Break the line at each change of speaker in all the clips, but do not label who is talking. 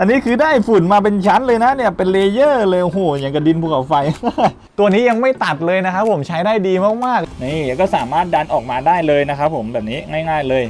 อันนี้คือได้ฝุ่นมาเป็นชั้นเลยนะเนี่ยเป็นเลเยอร์เลยโอ้โหอย่างกับดินภูเขาไฟ ตัวนี้ยังไม่ตัดเลยนะครับผมใช้ได้ดีมากๆนี่ก็สามารถดันออกมาได้เลยนะครับผมแบบนี้ง่าย ๆ เลย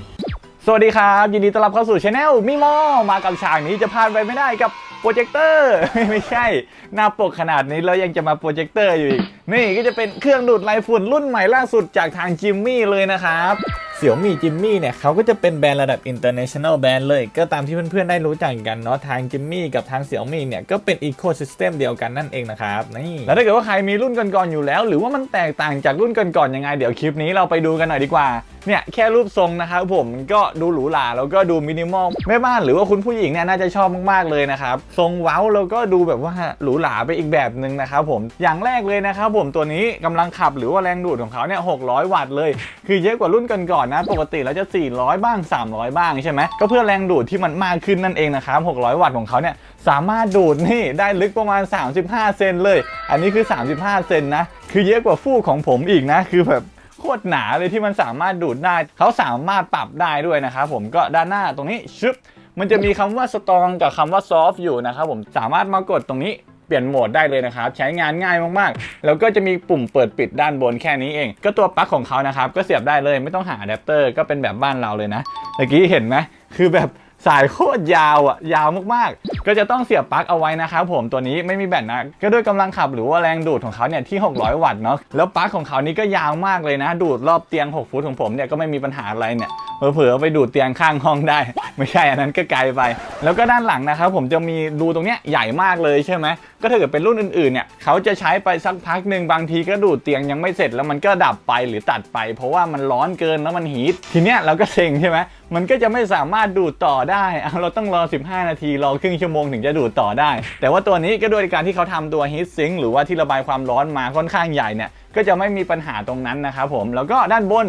สวัสดีครับ ยินดีต้อนรับเข้าสู่ช anel มิโมมากับฉากนี้จะพลาดไปไม่ได้กับโปรเจคเตอร์ ไม่ใช่ หน้าปกขนาดนี้แล้วยังจะมาโปรเจคเตอร์อยู่อีกนี่ก็จะเป็นเครื่องดูดไลฝุ่นรุ่นใหม่ล่าสุดจากทางจิมมี่เลยนะครับ เสี่ยวมี่จิมมี่เนี่ยเขาก็จะเป็นแบรนด์ระดับ international แบรนด์เลย ก็ตามที่เพื่อนๆได้รู้จักกันเนาะทางจิมมี่กับทางเสี่ยวมี่เนี่ยก็เป็นอีโค y ิสเต็มเดียวกันนั่นเองนะครับนี่แล้วถ้าเกิดว่าใครมีรุ่นก่อนๆอยู่แล้ว หรือว่ามันแตกต่างจากรุ่นก่อนๆยังไงเดี๋ยวคลิปนี้เราไปดูกันหน่อยดีกว่า เนี่ยแค่รูปทรงนะครับผมก็ดูหรูหราแล้วก็ดูมินิมอลแม่บ้านหรือว่าคุณผู้หญิงเนี่ยน่าจะชอบมากๆเลยนะครับทรงเว้าแล้วก็ดูแบบว่าหรูหราไปอีกแบบหนึ่งนะครับผมอย่างแรกเลยนะครับผมตัวนี้กำลังขับหรือว่าแรงดูดของเขาเนี่ย600 วัตต์เลย คือเยอะกว่ารุ่นก่อนๆนะ ปกติแล้วจะ 400 บ้าง 300 บ้างใช่ไหมก็เพื่อแรงดูดที่มันมากขึ้นนั่นเองนะครับ600 วัตต์ของเขาเนี่ยสามารถดูดนี่ได้ลึกประมาณ 35 เซนเลย อันนี้คือ 35 เซนนะ คือเยอะกว่าฟูกของผมอีกนะ คือแบบ โคตรหนาเลยที่มันสามารถดูดได้ เขาสามารถปรับได้ด้วยนะครับผมก็ด้านหน้าตรงนี้ชึบมันจะมีคำว่า strong กับคำว่า soft อยู่นะครับผมสามารถมากดตรงนี้เปลี่ยนโหมดได้เลยนะครับ ใช้งานง่ายมากๆ แล้วก็จะมีปุ่มเปิดปิดด้านบนแค่นี้เอง ก็ตัวปลั๊กของเขานะครับ ก็เสียบได้เลยไม่ต้องหาอะแดปเตอร์ก็เป็นแบบบ้านเราเลยนะเมื่อกี้เห็นไหมคือแบบ สายโคตรยาวอะยาวมากๆ ก็จะต้องเสียบปลั๊กเอาไว้นะครับผมตัวนี้ไม่มีแบตนะ ก็ด้วยกำลังขับหรือว่าแรงดูดของเขาเนี่ยที่ 600 วัตต์เนาะแล้วปลั๊กของเขานี่ก็ยาวมากเลยนะ ดูดรอบเตียง 6 ฟุตของผมเนี่ยก็ไม่มีปัญหาอะไรเนี่ยเผลอๆไปดูดเตียงข้างห้องได้ ไม่ใช่อันนั้นก็ไกลไป แล้วก็ด้านหลังนะครับผมจะมีรูตรงเนี้ยใหญ่มากเลยใช่ไหมก็ถ้าเกิดเป็นรุ่นอื่นๆเนี่ยเขาจะใช้ไปสักพักหนึ่งบางทีก็ดูดเตียงยังไม่เสร็จแล้วมันก็ดับไปหรือตัดไป เพราะว่ามันร้อนเกินแล้วมันฮีททีเนี้ยเราก็เซ็งใช่ไหมมันก็จะไม่สามารถดูดต่อได้ เราต้องรอ 15 นาที รอครึ่งชั่วโมงถึงจะดูดต่อได้ แต่ว่าตัวนี้ก็ด้วยการที่เขาทำตัวฮีทซิงหรือว่าที่ระบายความร้อนมาค่อนข้างใหญ่เนี่ยก็จะไม่มีปัญหาตรงนั้นนะครับผมแล้วก็ด้านบน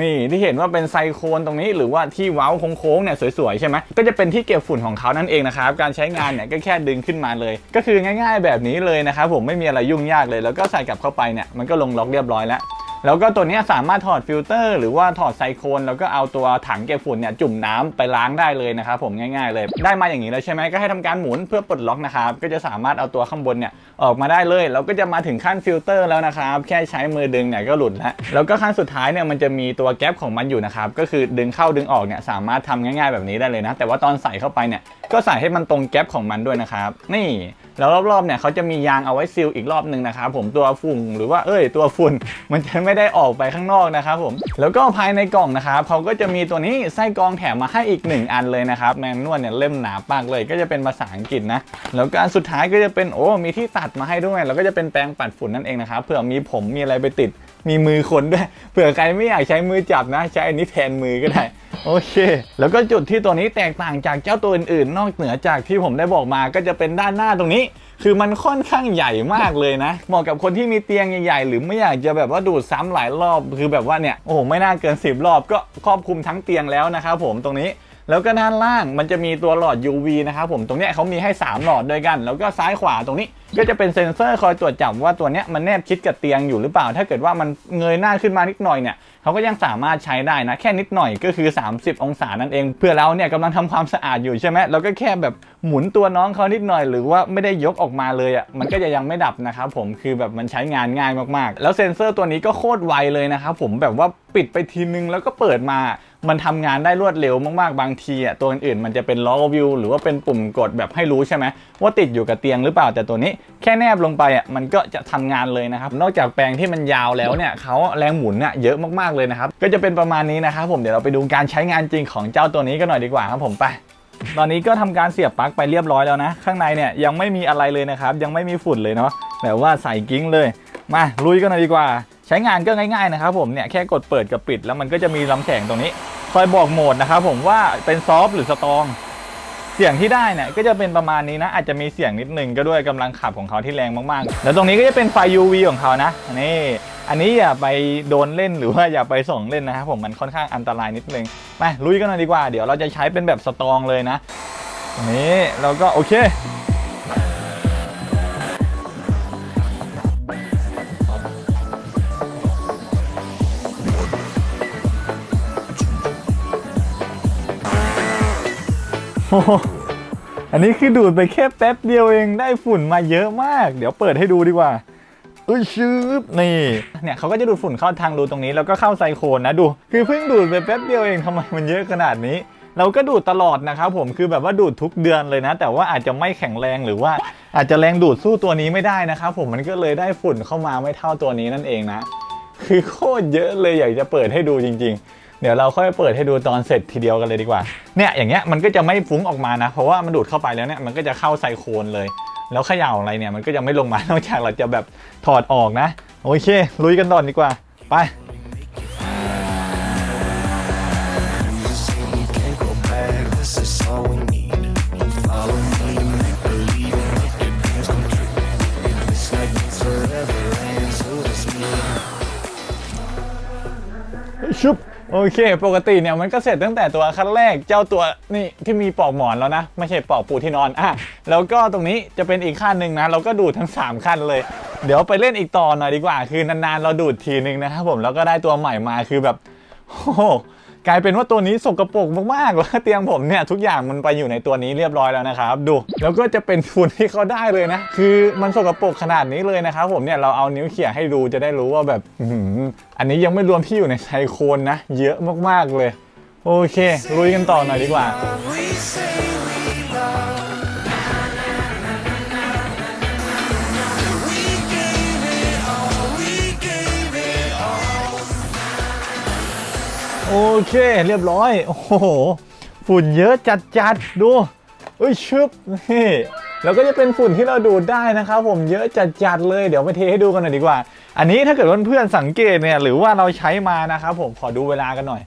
นี่ที่เห็นว่าเป็นไซโคนตรงนี้หรือว่าที่เว้าโค้งๆเนี่ยสวยๆใช่ไหมก็จะเป็นที่เก็บฝุ่นของเขานั่นเองนะครับการใช้งานเนี่ยก็แค่ดึงขึ้นมาเลย ก็คือง่าย ๆ แบบนี้เลยนะครับผมไม่มีอะไรยุ่งยากเลย แล้วก็ใส่กลับเข้าไปเนี่ยมันก็ลงล็อกเรียบร้อยแล้ว แล้วก็ตัวนี้สามารถถอดฟิลเตอร์หรือว่าถอดไซโคนแล้วก็เอาตัวถังเก็บฝุ่นเนี่ยจุ่มน้ำไปล้างได้เลยนะครับผมง่ายๆเลย ได้มาอย่างนี้แล้วใช่ไหมก็ให้ทำการหมุนเพื่อปลดล็อกนะครับก็จะสามารถเอาตัวข้างบนเนี่ยออกมาได้เลยแล้วก็จะมาถึงขั้นฟิลเตอร์แล้วนะครับแค่ใช้มือดึงเนี่ยก็หลุดแล้วแล้วก็ขั้นสุดท้ายเนี่ยมันจะมีตัวแก๊ปของมันอยู่นะครับก็คือดึงเข้าดึงออกเนี่ยสามารถทำง่าย ๆแบบนี้ได้เลยนะแต่ว่าตอนใส่เข้าไปเนี่ยก็ใส่ให้มันตรงแก๊ปของมันด้วยนะครับนี่ แล้วรอบๆเนี่ยเขาจะมียางเอาไว้ซีลอีกรอบหนึ่งนะครับผมตัวฝุ่นหรือว่าเอ้ยตัวฝุ่นมันจะไม่ได้ออกไปข้างนอกนะครับผมแล้วก็ภายในกล่องนะครับเขาก็จะมีตัวนี้ไส้กรองแถมมาให้อีก 1 อันเลยนะครับแมนนวลเนี่ยเล่มหนาปากเลยก็จะเป็นภาษาอังกฤษนะแล้วก็อันสุดท้ายก็จะเป็นโอ้มีที่ตัดมาให้ด้วย แล้วก็จะเป็นแปรงปัดฝุ่นนั่นเองนะครับเผื่อมีผมมีอะไรไปติด มีมือคนด้วย เผื่อใครไม่อยากใช้มือจับนะ ใช้อันนี้แทนมือก็ได้ โอเค แล้วก็จุดที่ตัวนี้แตกต่างจากเจ้าตัวอื่นๆ นอกเหนือจากที่ผมได้บอกมาก็จะเป็นด้านหน้าตรงนี้ คือมันค่อนข้างใหญ่มากเลยนะ เหมาะกับคนที่มีเตียงใหญ่ๆ หรือไม่อยากจะแบบว่าดูดซ้ำหลายรอบ คือแบบว่าเนี่ย โอ้โหไม่น่าเกิน 10 รอบก็ครอบคลุมทั้งเตียงแล้วนะครับผมตรงนี้แล้วก็ด้านล่างมันจะมีตัวหลอด UV นะครับผมตรงเนี้ยเขามีให้ 3 หลอดด้วยกัน แล้วก็ซ้ายขวาตรงนี้ ก็จะเป็นเซ็นเซอร์คอยตรวจจับว่าตัวเนี้ยมันแนบชิดกับเตียงอยู่หรือเปล่า ถ้าเกิดว่ามันเงยหน้าขึ้นมานิดหน่อยเนี่ยเขาก็ยังสามารถใช้ได้นะ แค่นิดหน่อยก็คือ 30 องศานั่นเอง เพื่อเราเนี่ยกำลังทำความสะอาดอยู่ใช่ไหมเราก็แค่แบบหมุนตัวน้องเขานิดหน่อย หรือว่าไม่ได้ยกออกมาเลยอะมันก็จะยังไม่ดับนะครับผมคือแบบมันใช้งานง่ายมากๆ แล้วเซ็นเซอร์ตัวนี้ก็โคตรไวเลยนะครับผมแบบว่าปิดไปทีนึงแล้วก็เปิดมามันทำงานได้รวดเร็วมากๆ บางทีอะตัวอื่นๆมันจะเป็นล้อกวิวหรือว่าเป็นปุ่มกดแบบให้รู้ใช่ไหมว่าติดอยู่กับเตียงหรือเปล่าแต่ตัวนี้แค่แนบลงไปอะมันก็จะทำงานเลยนะครับ นอกจากแปลงที่มันยาวแล้วเนี่ยเขาแรงหมุนเนี่ยเยอะมากๆเลยนะครับ ก็จะเป็นประมาณนี้นะครับผมเดี๋ยวเราไปดูการใช้งานจริงของเจ้าตัวนี้กันหน่อยดีกว่าครับผมไปตอนนี้ก็ทำการเสียบปลั๊กไปเรียบร้อยแล้วนะ ข้างในเนี่ยยังไม่มีอะไรเลยนะครับ ยังไม่มีฝุ่นเลยเนาะแบบว่าใส่กิ้งเลย มาลุยกันหน่อยดีกว่า ใช้งานก็ง่ายๆนะครับผมเนี่ยแค่กดเปิดกับปิด แล้วมันก็จะมีลำแสงตรงนี้ คอยบอกโหมดนะครับผมว่าเป็นซอฟหรือสตรอง เสียงที่ได้เนี่ยก็จะเป็นประมาณนี้นะ อาจจะมีเสียงนิดนึงก็ด้วยกำลังขับของเขาที่แรงมากๆ แล้วตรงนี้ก็จะเป็นไฟ UV ของเขานะนี่อันนี้อย่าไปโดนเล่นหรือว่าอย่าไปส่องเล่นนะครับผมมันค่อนข้างอันตรายนิดนึงไปลุยกันหน่อยดีกว่าเดี๋ยวเราจะใช้เป็นแบบสตรองเลยนะนี่เราก็โอเค อันนี้คือดูดไปแค่แป๊บเดียวเองได้ฝุ่นมาเยอะมาก เดี๋ยวเปิดให้ดูดีกว่าเอ้ยชืบนี่เนี่ยเขาก็จะดูดฝุ่นเข้าทางรูตรงนี้แล้วก็เข้าไซโคนนะดู คือเพิ่งดูดไปแป๊บเดียวเองทำไมมันเยอะขนาดนี้ เราก็ดูดตลอดนะครับผมคือแบบว่าดูดทุกเดือนเลยนะ แต่ว่าอาจจะไม่แข็งแรงหรือว่าอาจจะแรงดูดสู้ตัวนี้ไม่ได้นะครับผมมันก็เลยได้ฝุ่นเข้ามาไม่เท่าตัวนี้นั่นเองนะ คือโคตรเยอะเลยอยากจะเปิดให้ดูจริง ๆ เดี๋ยวเราค่อยเปิดให้ดูตอนเสร็จทีเดียวกันเลยดีกว่า เนี่ยอย่างเงี้ยมันก็จะไม่ฟุ้งออกมานะ เพราะว่ามันดูดเข้าไปแล้วเนี่ยมันก็จะเข้าไซโคนเลย แล้วเขย่าอะไรเนี่ยมันก็จะไม่ลงมานอกจากเราจะแบบถอดออกนะ โอเคลุยกันต่อดีกว่า ไป ชุบโอเค ปกติเนี่ยมันก็เสร็จตั้งแต่ตัวขั้นแรกเจ้าตัวนี่ที่มีปลอกหมอนแล้วนะ ไม่ใช่ปลอกปูที่นอนอะแล้วก็ตรงนี้จะเป็นอีกขั้นหนึ่งนะ เราก็ดูดทั้ง 3 ขั้นเลย เดี๋ยวไปเล่นอีกต่อหน่อยดีกว่า คือนานๆ เราดูดทีนึงนะครับผมแล้วก็ได้ตัวใหม่มาคือแบบโอ้ กลายเป็นว่าตัวนี้สกปรกมากๆแล้วเตียงผมเนี่ยทุกอย่างมันไปอยู่ในตัวนี้เรียบร้อยแล้วนะครับดู แล้วก็จะเป็นฝุ่นที่เขาได้เลยนะ คือมันสกปรกขนาดนี้เลยนะครับผมเนี่ยเราเอานิ้วเขี่ยให้ดูจะได้รู้ว่าแบบอันนี้ยังไม่รวมที่อยู่ในไซโคนนะ เยอะมากๆเลย โอเคลุยกันต่อหน่อยดีกว่า โอเค เรียบร้อย โอ้โห ฝุ่นเยอะจัดจัดดูเอ้ยชึบนี่แล้วก็จะเป็นฝุ่นที่เราดูดได้นะครับผมเยอะจัดจัดๆเลยเดี๋ยวไปเทให้ดูกันหน่อยดีกว่า อันนี้ถ้าเกิดเพื่อนๆสังเกตเนี่ยหรือว่าเราใช้มานะครับผมขอดูเวลากันหน่อย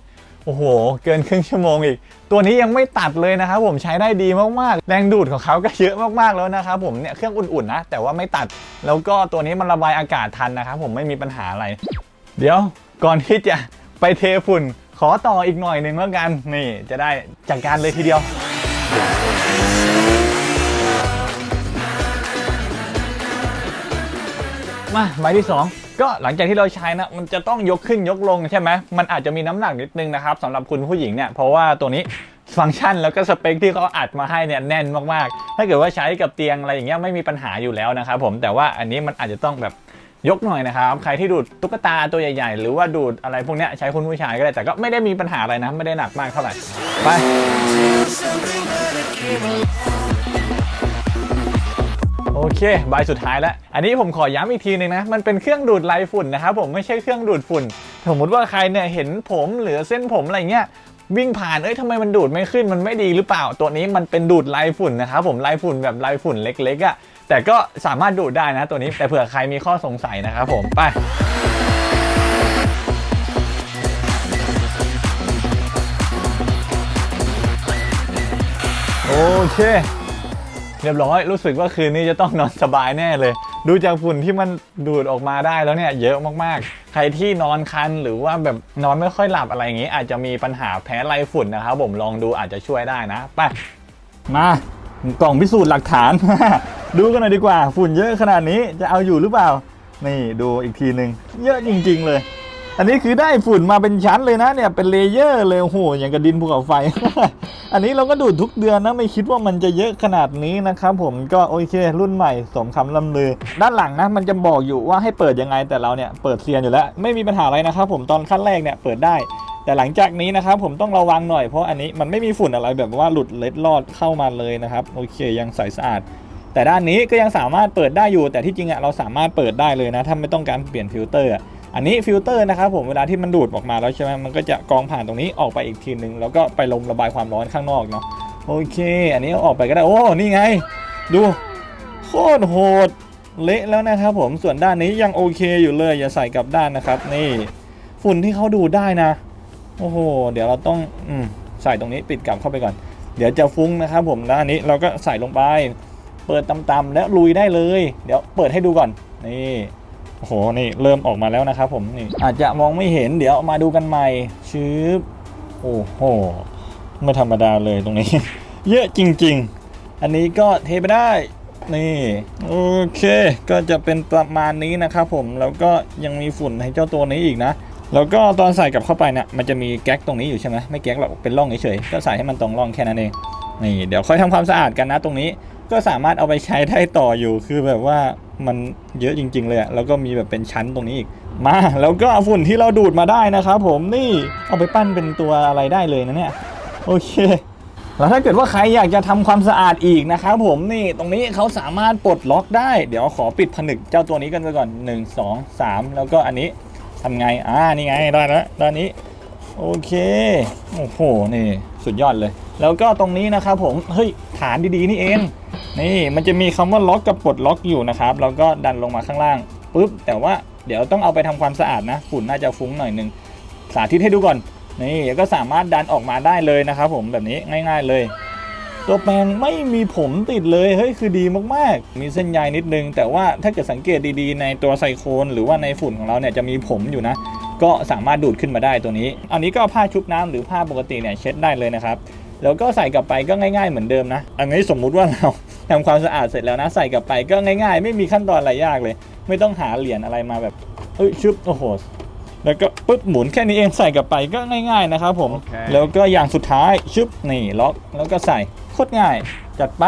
โอ้โห เกินครึ่งชั่วโมงอีก ตัวนี้ยังไม่ตัดเลยนะครับผมใช้ได้ดีมากๆ แรงดูดของเขาก็เยอะมากๆแล้วนะครับผมเนี่ยเครื่องอุ่นๆนะ แต่ว่าไม่ตัด แล้วก็ตัวนี้มันระบายอากาศทันนะครับผมไม่มีปัญหาอะไร เดี๋ยวก่อนที่จะไปเทฝุ่น ขอต่ออีกหน่อยหนึ่งแล้วกัน นี่จะได้จัดการเลยทีเดียว มาใบที่ 2 ก็หลังจากที่เราใช้นะ มันจะต้องยกขึ้นยกลงใช่ไหมมันอาจจะมีน้ำหนักนิดนึงนะครับสำหรับคุณผู้หญิงเนี่ย เพราะว่าตัวนี้ฟังก์ชันแล้วก็สเปคที่เขาอัดมาให้เนี่ยแน่นมากๆ ถ้าเกิดว่าใช้กับเตียงอะไรอย่างเงี้ยไม่มีปัญหาอยู่แล้วนะครับผมแต่ว่าอันนี้มันอาจจะต้องแบบ ยกหน่อยนะครับ ใครที่ดูดตุ๊กตาตัวใหญ่ ๆ หรือว่าดูดอะไรพวกนี้ใช้คุณผู้ชายก็ได้ แต่ก็ไม่ได้มีปัญหาอะไรนะ ไม่ได้หนักมากเท่าไหร่ ไปโอเคใบสุดท้ายแล้ว อันนี้ผมขอย้ำอีกทีหนึงนะ มันเป็นเครื่องดูดไลฝุ่นนะครับผมไม่ใช่เครื่องดูดฝุ่น สมมติว่าใครเนี่ยเห็นผมหรือเส้นผมอะไรเงี้ย วิ่งผ่านเอ้ยทำไมมันดูดไม่ขึ้นมันไม่ดีหรือเปล่า ตัวนี้มันเป็นดูดไลฝุ่นนะครับผมไลฝุ่นแบบไลฝุ่นเล็กๆอะ่ะแต่ก็สามารถดูดได้นะตัวนี้แต่เผื่อใครมีข้อสงสัยนะครับผมไปโอเค เรียบร้อยรู้สึกว่าคืนนี้จะต้องนอนสบายแน่เลย ดูจากฝุ่นที่มันดูดออกมาได้แล้วเนี่ยเยอะมากๆ ใครที่นอนคันหรือว่าแบบนอนไม่ค่อยหลับอะไรอย่างนี้ อาจจะมีปัญหาแพ้ไรฝุ่นนะครับผมลองดูอาจจะช่วยได้นะไปมากล่องพิสูจน์หลักฐาน ดูกันหน่อยดีกว่า ฝุ่นเยอะขนาดนี้จะเอาอยู่หรือเปล่า นี่ดูอีกทีหนึ่งเยอะจริง ๆ เลย อันนี้คือได้ฝุ่นมาเป็นชั้นเลยนะเนี่ยเป็นเลเยอร์เลยโอ้โหอย่างกับดินภูเขาไฟ อันนี้เราก็ดูดทุกเดือนนะไม่คิดว่ามันจะเยอะขนาดนี้นะครับผมก็โอเค รุ่นใหม่สมคำลำลือ ด้านหลังนะมันจะบอกอยู่ว่าให้เปิดยังไงแต่เราเนี่ยเปิดเซียนอยู่แล้ว ไม่มีปัญหาอะไรนะครับผมตอนขั้นแรกเนี่ยเปิดได้แต่หลังจากนี้นะครับผมต้องระวังหน่อยเพราะอันนี้มันไม่มีฝุ่นอะไรแบบว่าหลุดเล็ดลอดเข้ามาเลยนะครับโอเคยังใสสะอาด แต่ด้านนี้ก็ยังสามารถเปิดได้อยู่ แต่ที่จริงอะเราสามารถเปิดได้เลยนะถ้าไม่ต้องการเปลี่ยนฟิลเตอร์ อันนี้ฟิลเตอร์นะครับผมเวลาที่มันดูดออกมาแล้วใช่ไหมมันก็จะกองผ่านตรงนี้ออกไปอีกทีนึง แล้วก็ไปลมระบายความร้อนข้างนอกเนาะโอเค อันนี้ออกไปก็ได้โอ้นี่ไง ดูโคตรโหดเละแล้วนะครับผมส่วนด้านนี้ยังโอเคอยู่เลย อย่าใส่กลับด้านนะครับ นี่ฝุ่นที่เขาดูดได้นะ โอ้โห เดี๋ยวเราต้องอืใส่ตรงนี้ปิดกลับเข้าไปก่อน เดี๋ยวจะฟุ้งนะครับผมแล้วอันนี้เราก็ใส่ลงไป เปิดตำๆแล้วลุยได้เลย เดี๋ยวเปิดให้ดูก่อน นี่ โอ้โห นี่เริ่มออกมาแล้วนะครับผมนี่อาจจะมองไม่เห็นเดี๋ยวมาดูกันใหม่ชืบโอ้โห ไม่ธรรมดาเลยตรงนี้ เยอะจริง ๆ อันนี้ก็เทไปได้นี่โอเคก็จะเป็นประมาณนี้นะครับผมแล้วก็ยังมีฝุ่นให้เจ้าตัวนี้อีกนะ แล้วก็ตอนใส่กลับเข้าไปเนี่ยมันจะมีแก๊กตรงนี้อยู่ใช่ไหมไม่แก๊กหรอกเป็นร่องเฉยๆก็ใส่ให้มันตรงร่องแค่นั้นเองนี่เดี๋ยวค่อยทำความสะอาดกันนะตรงนี้ก็สามารถเอาไปใช้ได้ต่ออยู่คือแบบว่า มันเยอะจริง ๆ เลยอะแล้วก็มีแบบเป็นชั้นตรงนี้อีก มา แล้วก็เอาฝุ่นที่เราดูดมาได้นะครับผมนี่เอาไปปั้นเป็นตัวอะไรได้เลยนะเนี่ยโอเคแล้วถ้าเกิดว่าใครอยากจะทำความสะอาดอีกนะครับผมนี่ตรงนี้เขาสามารถปลดล็อกได้ เดี๋ยวขอปิดผนึกเจ้าตัวนี้กันไปก่อน 1 2 3 แล้วก็อันนี้ทำไงอ่านี่ไงได้แล้วด้านนี้ โอเคโอ้โหนี่ สุดยอดเลย แล้วก็ตรงนี้นะครับผมเฮ้ยฐานดีๆนี่เองนี่มันจะมีคำว่าล็อกกับปลดล็อกอยู่นะครับแล้วก็ดันลงมาข้างล่างปุ๊บแต่ว่าเดี๋ยวต้องเอาไปทำความสะอาดนะ ฝุ่นน่าจะฟุ้งหน่อยหนึงสาธิตให้ดูก่อนนี่ก็สามารถดันออกมาได้เลยนะครับผมแบบนี้ง่าย ๆเลย ตัวแปรงไม่มีผมติดเลยเฮ้ยคือดีมากๆ มีเส้นใยนิดนึง แต่ว่าถ้าเกิดสังเกตดีๆ ในตัวไซโคนหรือว่าในฝุ่นของเราเนี่ยจะมีผมอยู่นะ ก็สามารถดูดขึ้นมาได้ตัวนี้ อันนี้ก็เอาผ้าชุบน้ำหรือผ้าปกติเนี่ยเช็ดได้เลยนะครับ แล้วก็ใส่กลับไปก็ง่าย ๆ เหมือนเดิมนะ อันนี้สมมุติว่าเราทำความสะอาดเสร็จแล้วนะ ใส่กลับไปก็ง่าย ๆ ไม่มีขั้นตอนอะไรยากเลย ไม่ต้องหาเหรียญอะไรมาแบบเฮ้ยชุบโอ้โหแล้วก็ปึ๊บหมุนแค่นี้เองใส่กลับไปก็ง่าย ๆนะครับผม
โอเค
แล้วก็อย่างสุดท้ายชึบนี่ล็อกแล้วก็ใส่โคตรง่ายจัดไป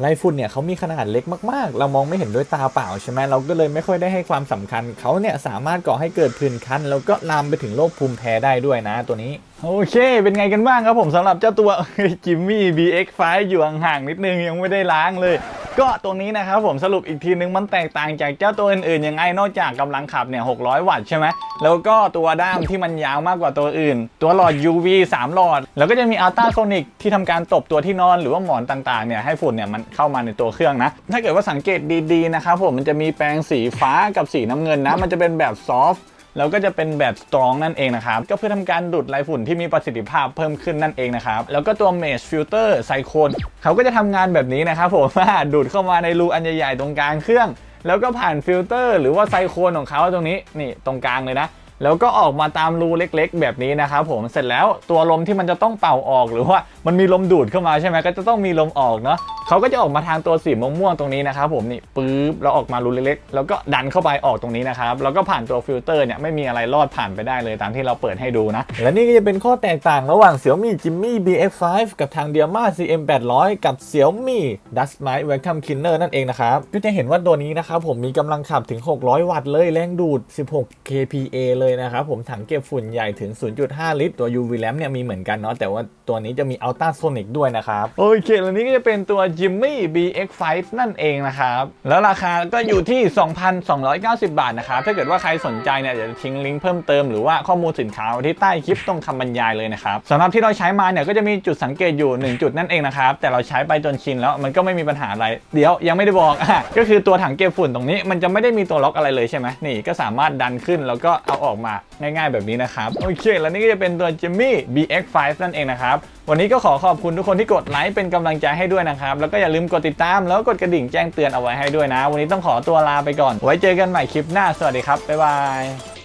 ไรฝุ่นเนี่ยเขามีขนาดเล็กมากๆ เรามองไม่เห็นด้วยตาเปล่าใช่ไหมเราก็เลยไม่ค่อยได้ให้ความสำคัญเขาเนี่ยสามารถก่อให้เกิดผื่นคันแล้วก็ลามไปถึงโรคภูมิแพ้ได้ด้วยนะตัวนี้ โอเค เป็นไงกันบ้างครับผมสำหรับเจ้าตัวจิมมี่ BX5 อยู่ห่างๆนิดนึงยังไม่ได้ล้างเลย ก็ตัวนี้นะครับผมสรุปอีกทีนึงมันแตกต่างจากเจ้าตัวอื่นๆยังไงนอกจากกำลังขับเนี่ย600 วัตต์ใช่ไหมแล้วก็ตัวด้ามที่มันยาวมากกว่าตัวอื่น ตัวหลอด UV 3 หลอด แล้วก็จะมีอัลตราโซนิกที่ทำการตบตัวที่นอนหรือว่าหมอนต่างๆเนี่ยให้ฝุ่นเนี่ยมันเข้ามาในตัวเครื่องนะ ถ้าเกิดว่าสังเกตดีๆนะครับผมมันจะมีแปรงสีฟ้ากับสีน้ำเงินนะมันจะเป็นแบบซอฟต์ แล้วก็จะเป็นแบบสตรองนั่นเองนะครับ ก็เพื่อทำการดูดไรฝุ่นที่มีประสิทธิภาพเพิ่มขึ้นนั่นเองนะครับ แล้วก็ตัว Mesh Filter ไซโคนเขาก็จะทำงานแบบนี้นะครับผมว่าดูดเข้ามาในรูอันใหญ่ๆตรงกลางเครื่อง แล้วก็ผ่านฟิลเตอร์หรือว่าไซโคนของเขาตรงนี้นี่ตรงกลางเลยนะแล้วก็ออกมาตามรูเล็กๆ แบบนี้นะครับผมเสร็จแล้วตัวลมที่มันจะต้องเป่าออกหรือว่ามันมีลมดูดเข้ามาใช่ไหมก็จะต้องมีลมออกเนาะ เขาก็จะออกมาทางตัวสีม่วงๆตรงนี้นะครับผมนี่ปื๊บแล้วออกมารูเล็กๆแล้วก็ดันเข้าไปออกตรงนี้นะครับแล้วก็ผ่านตัวฟิลเตอร์เนี่ยไม่มีอะไรรอดผ่านไปได้เลยตามที่เราเปิดให้ดูนะ และนี่ก็จะเป็นข้อแตกต่างระหว่าง Xiaomi Jimmy BX5 กับทาง Diama CM800 กับ Xiaomi Dust Mite Vacuum Cleaner นั่นเองนะครับก็จะเห็นว่าตัวนี้นะครับผมมีกำลังขับถึง 600 วัตต์เลยแรงดูด 16 kPa เลยนะครับผมถังเก็บฝุ่นใหญ่ถึง 0.5 ลิตร ตัว UV lamp เนี่ยมีเหมือนกันเนาะแต่ว่าตัวนี้จะมี Ultrasonic ด้วยนะครับโอเคแล้วนี้ก็จะเป็นตัว Jimmy BX5 นั่นเองนะครับ แล้วราคาก็อยู่ที่ 2,290 บาทนะครับ ถ้าเกิดว่าใครสนใจเนี่ยเดี๋ยวจะทิ้งลิงก์เพิ่มเติมหรือว่าข้อมูลสินค้าที่ใต้คลิปตรงคำบรรยายเลยนะครับสำหรับที่เราใช้มาเนี่ยก็จะมีจุดสังเกตอยู่ 1 จุดนั่นเองนะครับ แต่เราใช้ไปจนชินแล้วมันก็ไม่มีปัญหาอะไร เดี๋ยวยังไม่ได้บอกอะก็คือตัวถังเก็บฝุ่นตรงนี้ มันจะไม่ได้มีตัวล็อกอะไรเลยใช่ไหมนี่ก็สามารถดันขึ้นแล้วก็เอาออกมาง่าย ๆ แบบนี้นะครับโอเคแล้วนี่ก็จะเป็นตัว Jimmy BX5 นั่นเองนะครับ วันนี้ก็ขอขอบคุณทุกคนที่กดไลค์เป็นกำลังใจให้ด้วยนะครับ แล้วก็อย่าลืมกดติดตามแล้วกดกระดิ่งแจ้งเตือนเอาไว้ให้ด้วยนะ วันนี้ต้องขอตัวลาไปก่อน ไว้เจอกันใหม่คลิปหน้า สวัสดีครับ บ๊ายบาย